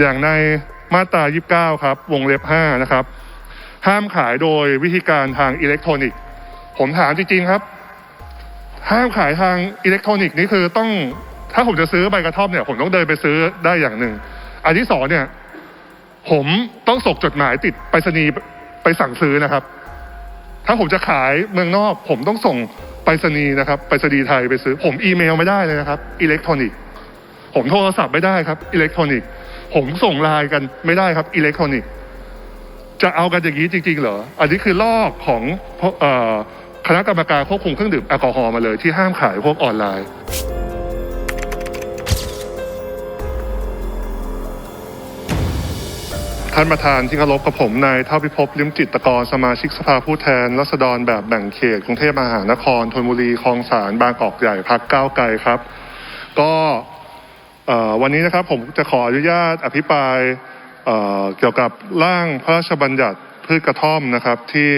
อย่างในมาตรา 29 ครับ วงเล็บ 5 นะครับ ห้ามขายโดยวิธีการทางอิเล็กทรอนิกส์ ผมถามจริง ๆ ครับ ห้ามขายทางอิเล็กทรอนิกส์นี่คือต้อง ถ้าผมจะซื้อใบกระท่อมเนี่ย ผมต้องเดินไปซื้อได้อย่างหนึ่ง อันที่สองเนี่ย ผมต้องส่งจดหมายติดไปรษณีย์ไปสั่งซื้อนะครับ ถ้าผมจะขายเมืองนอก ผมต้องส่งไปรษณีย์นะครับไปรษณีย์ไทยไปซื้อ ผมอีเมลไม่ได้เลยนะครับ อิเล็กทรอนิกส์ ผมโทรศัพท์ไม่ได้ครับ อิเล็กทรอนิกส์ ผมส่งไลน์กันไม่ได้ครับอิเล็กทรอนิกส์จะเอากันอย่างนี้จริง ๆ เหรอ อันนี้คือลอกของคณะกรรมการควบคุมเครื่องดื่มแอลกอฮอล์มาเลยที่ห้ามขายพวกออนไลน์ท่านประธานที่เคารพกับผมนายเท่าพิภพลิมจิตตกรสมาชิกสภาผู้แทนรัษฎรแบบแบ่งเขตกรุงเทพมหานครธนบุรีคลองสารบางกอกใหญ่พักก้าวไกลครับ ก็ วันนี้นะครับผมจะขออนุญาตอภิปรายเกี่ยวกับร่างพระราชบัญญัติพืชกระท่อมนะครับที่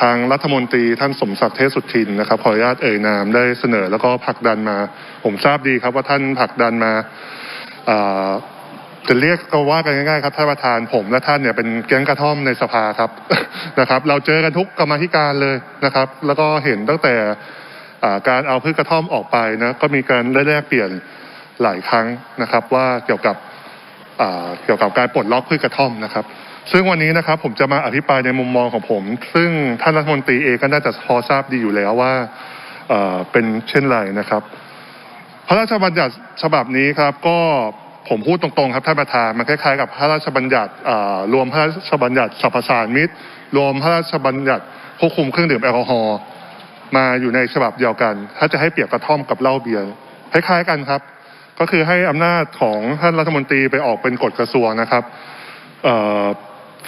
ทางรัฐมนตรีท่านสมศักดิ์เทพสุทินนะครับขออนุญาตเอ่ยนามได้เสนอแล้วก็ผลักดันมา ผมทราบดีครับว่าท่านผลักดันมาจะเรียกก็ว่ากันง่ายๆครับท่านประธานผมและท่านเนี่ยเป็นแก๊งกระท่อมในสภาครับนะครับ เราเจอกันทุกกรรมธิการเลยนะครับ แล้วก็เห็นตั้งแต่การเอาพืชกระท่อมออกไปนะก็มีการแลกเปลี่ยน หลายครั้งนะครับ ว่าเกี่ยวกับเกี่ยวกับการปลดล็อกพืชกระท่อมนะครับ ซึ่งวันนี้นะครับผมจะมาอภิปรายในมุมมองของผม ซึ่งท่านรัฐมนตรีเองก็น่าจะพอทราบดีอยู่แล้วว่าเป็นเช่นไรนะครับ พระราชบัญญัติฉบับนี้ครับก็ผมพูดตรงๆครับท่านประธานมันคล้ายๆกับพระราชบัญญัติรวมพระราชบัญญัติสรรพสานมิตร รวมพระราชบัญญัติควบคุมเครื่องดื่มแอลกอฮอล์มาอยู่ในฉบับเดียวกัน ถ้าจะให้เปรียบกระท่อมกับเหล้าเบียร์คล้ายๆกันครับ ก็คือให้อำนาจของท่านรัฐมนตรีไปออกเป็นกฎกระทรวงนะครับ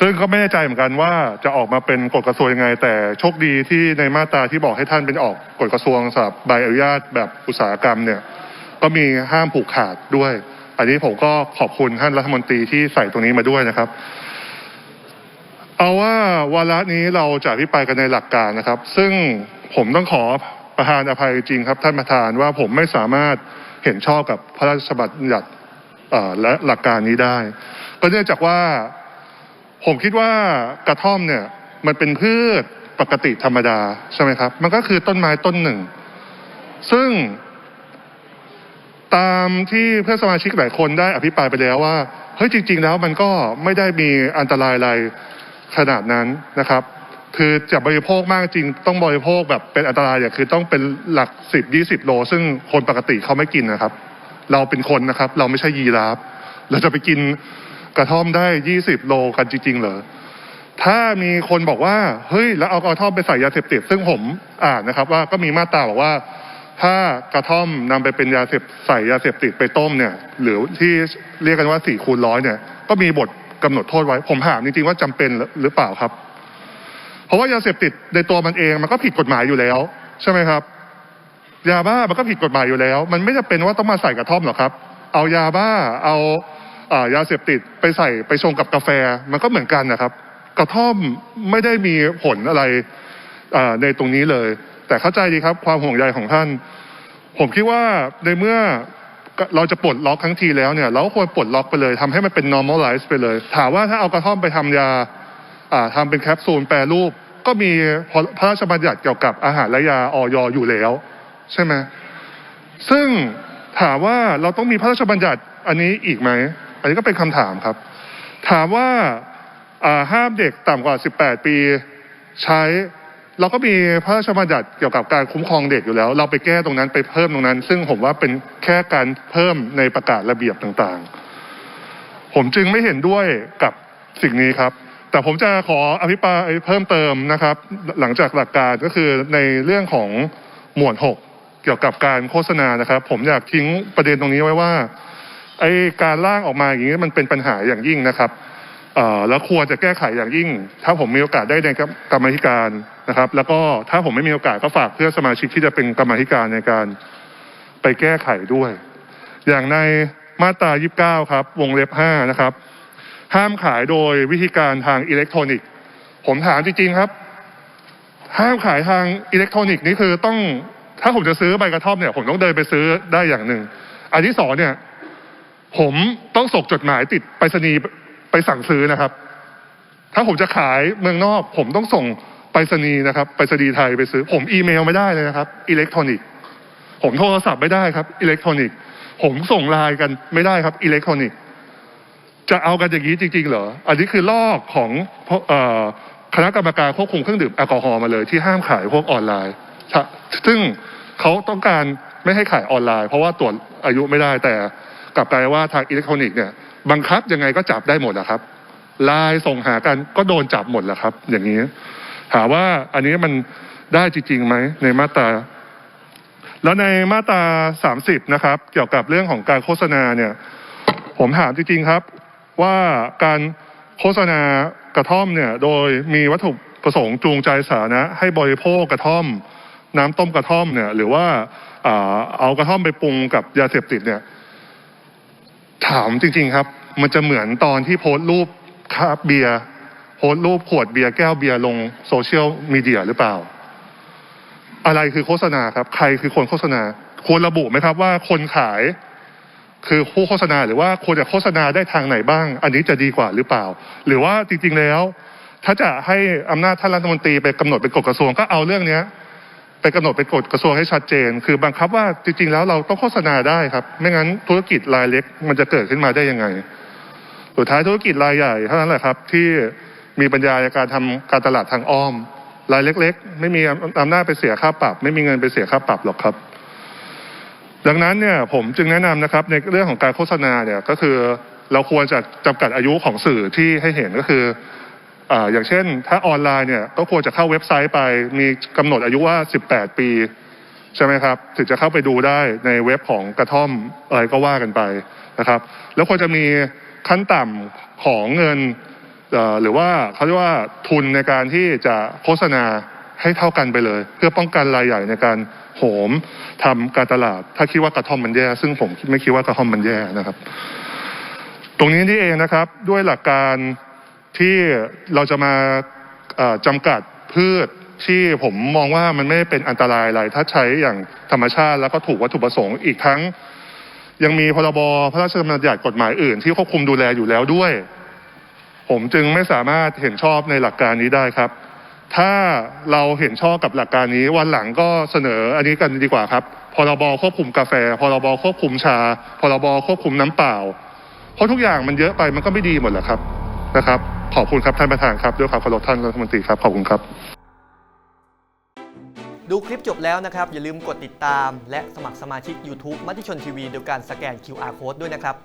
ซึ่งก็ไม่แน่ใจเหมือนกันว่าจะออกมาเป็นกฎกระทรวงยังไง แต่โชคดีที่ในมาตราที่บอกให้ท่านเป็นออกกฎกระทรวงสำหรับใบอนุญาตแบบอุตสาหกรรมเนี่ยก็มีห้ามผูกขาดด้วย อันนี้ผมก็ขอบคุณท่านรัฐมนตรีที่ใส่ตรงนี้มาด้วยนะครับ เอาว่าวาระนี้เราจะอภิปรายกันในหลักการนะครับ ซึ่งผมต้องขอประธานอภัยจริงครับ ท่านประธานว่าผมไม่สามารถ เห็นชอบกับพระราชบัญญัติและหลักการนี้ได้ ก็เนื่องจากว่าผมคิดว่ากระท่อมเนี่ยมันเป็นพืชปกติธรรมดาใช่ไหมครับ มันก็คือต้นไม้ต้นหนึ่ง ซึ่งตามที่เพื่อนสมาชิกหลายคนได้อภิปรายไปแล้วว่าเฮ้ยจริง ๆ แล้วมันก็ไม่ได้มีอันตรายอะไรขนาดนั้นนะครับ คือจะบริโภคมากจริงต้องบริโภคแบบเป็นอันตรายเนี่ยคือต้องเป็นหลักสิบยี่สิบโล ซึ่งคนปกติเขาไม่กินนะครับ เราเป็นคนนะครับ เราไม่ใช่ยีราฟเราจะไปกินกระท่อมได้ยี่สิบโลกันจริงๆเหรอถ้ามีคนบอกว่าเฮ้ยแล้วเอากระท่อมไปใส่ยาเสพติด ซึ่งผมอ่านนะครับ ว่าก็มีมาตราบอกว่า ถ้ากระท่อมนำไปเป็นยาเสพใส่ยาเสพติดไปต้มเนี่ย หรือที่เรียกกันว่าสี่คูณร้อยเนี่ย ก็มีบทกำหนดโทษไว้ ผมถามจริงๆว่าจำเป็นหรือเปล่าครับ ราะว่ายาเสพติดในตัวมันเองมันก็ผิดกฎหมายอยู่แล้ว ใช่ไหมครับ ยาบ้ามันก็ผิดกฎหมายอยู่แล้ว มันไม่จำเป็นว่าต้องมาใส่กระท่อมหรอกครับ เอายาบ้าเอาอายาเสพติดไปใส่ไปชงกับกาแฟมันก็เหมือนกันนะครับ กระท่อมไม่ได้มีผลอะไรในตรงนี้เลย แต่เข้าใจดีครับ ความห่วงใยของท่าน ผมคิดว่าในเมื่อเราจะปลดล็อกทั้งทีแล้วเนี่ย เราควรปลดล็อกไปเลยทำให้มันเป็น normalize ไปเลย ถามว่าถ้าเอากระท่อมไปทำยาอ่าทำเป็นแคปซูลแปรรูป ก็มีพระราชบัญญัติเกี่ยวกับอาหารและยาออยอยู่แล้ว ใช่ไหมซึ่งถามว่าเราต้องมีพระราชบัญญัติอันนี้อีกไหม อันนี้ก็เป็นคำถามครับ ถามว่าอ่าห้ามเด็กต่ำกว่า 18 ปีใช้ เราก็มีพระราชบัญญัติเกี่ยวกับการคุ้มครองเด็กอยู่แล้ว เราไปแก้ตรงนั้นไปเพิ่มตรงนั้น ซึ่งผมว่าเป็นแค่การเพิ่มในประกาศระเบียบต่างๆ ผมจึงไม่เห็นด้วยกับสิ่งนี้ครับ แต่ผมจะขออภิปรายเพิ่มเติมนะครับ หลังจากหลักการก็คือในเรื่องของหมวด 6 เกี่ยวกับการโฆษณานะครับ ผมอยากทิ้งประเด็นตรงนี้ไว้ว่าไอการร่างออกมาอย่างนี้มันเป็นปัญหาอย่างยิ่งนะครับแล้วควรจะแก้ไขอย่างยิ่ง ถ้าผมมีโอกาสได้ในกรรมธิการนะครับ แล้วก็ถ้าผมไม่มีโอกาสก็ฝากเพื่อสมาชิกที่จะเป็นกรรมธิการในการไปแก้ไขด้วย อย่างในมาตรา 29 ครับ วงเล็บ 5 นะครับ ห้ามขายโดยวิธีการทางอิเล็กทรอนิกส์ ผมถามจริงๆครับ ห้ามขายทางอิเล็กทรอนิกส์นี่คือต้องถ้าผมจะซื้อใบกระท่อมเนี่ยผมต้องเดินไปซื้อได้อย่างหนึ่ง อันที่สองเนี่ย ผมต้องส่งจดหมายติดไปรษณีย์ไปสั่งซื้อนะครับ ถ้าผมจะขายเมืองนอก ผมต้องส่งไปรษณีย์นะครับไปรษณีย์ไทยไปซื้อ ผมอีเมลไม่ได้เลยนะครับ อิเล็กทรอนิกส์ ผมโทรศัพท์ไม่ได้ครับ อิเล็กทรอนิกส์ ผมส่งไลน์กันไม่ได้ครับ อิเล็กทรอนิกส์ จะเอากันอย่างนี้จริง ๆ เหรอ อันนี้คือลอกของคณะกรรมการควบคุมเครื่องดื่มแอลกอฮอล์มาเลยที่ห้ามขายพวกออนไลน์ ซึ่งเขาต้องการไม่ให้ขายออนไลน์ เพราะว่าตรวจอายุไม่ได้แต่กลับกลายว่าทางอิเล็กทรอนิกส์เนี่ยบังคับยังไงก็จับได้หมดอะครับไลน์ส่งหากันก็โดนจับหมดแหละครับ อย่างนี้ ถามว่าอันนี้มันได้จริงๆไหมในมาตรา แล้วในมาตรา 30 นะครับ เกี่ยวกับเรื่องของการโฆษณาเนี่ย ผมถามจริงๆครับ ว่าการโฆษณากระท่อมเนี่ยโดยมีวัตถุประสงค์จูงใจสาธารณะให้บริโภคกระท่อม น้ำต้มกระท่อมเนี่ยหรือว่าเอากระท่อมไปปรุงกับยาเสพติดเนี่ยถามจริง ๆครับ มันจะเหมือนตอนที่โพสต์รูปคาบเบียร์โพสต์รูปขวดเบียร์แก้วเบียร์ลงโซเชียลมีเดียหรือเปล่า อะไรคือโฆษณาครับ ใครคือคนโฆษณาควรระบุไหมครับว่าคนขาย คือผู้โฆษณาหรือว่าควรจะโฆษณาได้ทางไหนบ้าง อันนี้จะดีกว่าหรือเปล่า หรือว่าจริงๆแล้ว ถ้าจะให้อำนาจท่านรัฐมนตรีไปกำหนดเป็นกฎกระทรวงก็เอาเรื่องเนี้ยไปกำหนดเป็นกฎกระทรวงให้ชัดเจน คือบังคับว่าจริงๆแล้วเราต้องโฆษณาได้ครับ ไม่งั้นธุรกิจรายเล็ก มันจะเกิดขึ้นมาได้ยังไง สุดท้ายธุรกิจรายใหญ่เท่านั้นแหละครับ ที่มีปัญญาในการทำการตลาดทางอ้อม รายเล็ก ๆ ไม่มีอำนาจไปเสียค่าปรับ ไม่มีเงินไปเสียค่าปรับหรอกครับ ดังนั้นเนี่ยผมจึงแนะนำนะครับในเรื่องของการโฆษณาเนี่ยก็คือเราควรจะจำกัดอายุของสื่อที่ให้เห็นก็คือออย่างเช่น ถ้าออนไลน์เนี่ยก็ควรจะเข้าเว็บไซต์ไป มีกำหนดอายุว่า 18 ปีใช่ไหมครับถึงจะเข้าไปดูได้ในเว็บของกระท่อมอะไรก็ว่ากันไปนะครับ แล้วควรจะมีขั้นต่ำของเงินหรือว่าเขาเรียกว่าทุนในการที่จะโฆษณา ให้เท่ากันไปเลย เพื่อป้องกันรายใหญ่ในการโหมทำการตลาด ถ้าคิดว่ากระท่อมมันแย่ ซึ่งผมไม่คิดว่ากระท่อมมันแย่นะครับ ตรงนี้นี่เองนะครับด้วยหลักการที่เราจะมาเอ่อจำกัดพืชที่ผมมองว่ามันไม่เป็นอันตรายอะไร ถ้าใช้อย่างธรรมชาติแล้วก็ถูกวัตถุประสงค์อีกทั้ง ยังมีพรบพระราชบัญญัติกฎหมายอื่น ที่ควบคุมดูแลอยู่แล้วด้วย ผมจึงไม่สามารถเห็นชอบในหลักการนี้ได้ครับ ถ้าเราเห็นชอบกับหลักการนี้วันหลังก็เสนออันนี้กันดีกว่าครับพรบควบคุมกาแฟพรบควบคุมชาพรบควบคุมน้ำเปล่า เพราะทุกอย่างมันเยอะไปมันก็ไม่ดีหมดแหละครับนะครับ ขอบคุณครับท่านประธานครับด้วยความเคารพท่านรัฐมนตรีครับขอบคุณครับ ดูคลิปจบแล้วนะครับ อย่าลืมกดติดตาม และสมัครสมาชิก YouTube มติชนทีวีโดยการสแกน QR Code ด้วยนะครับ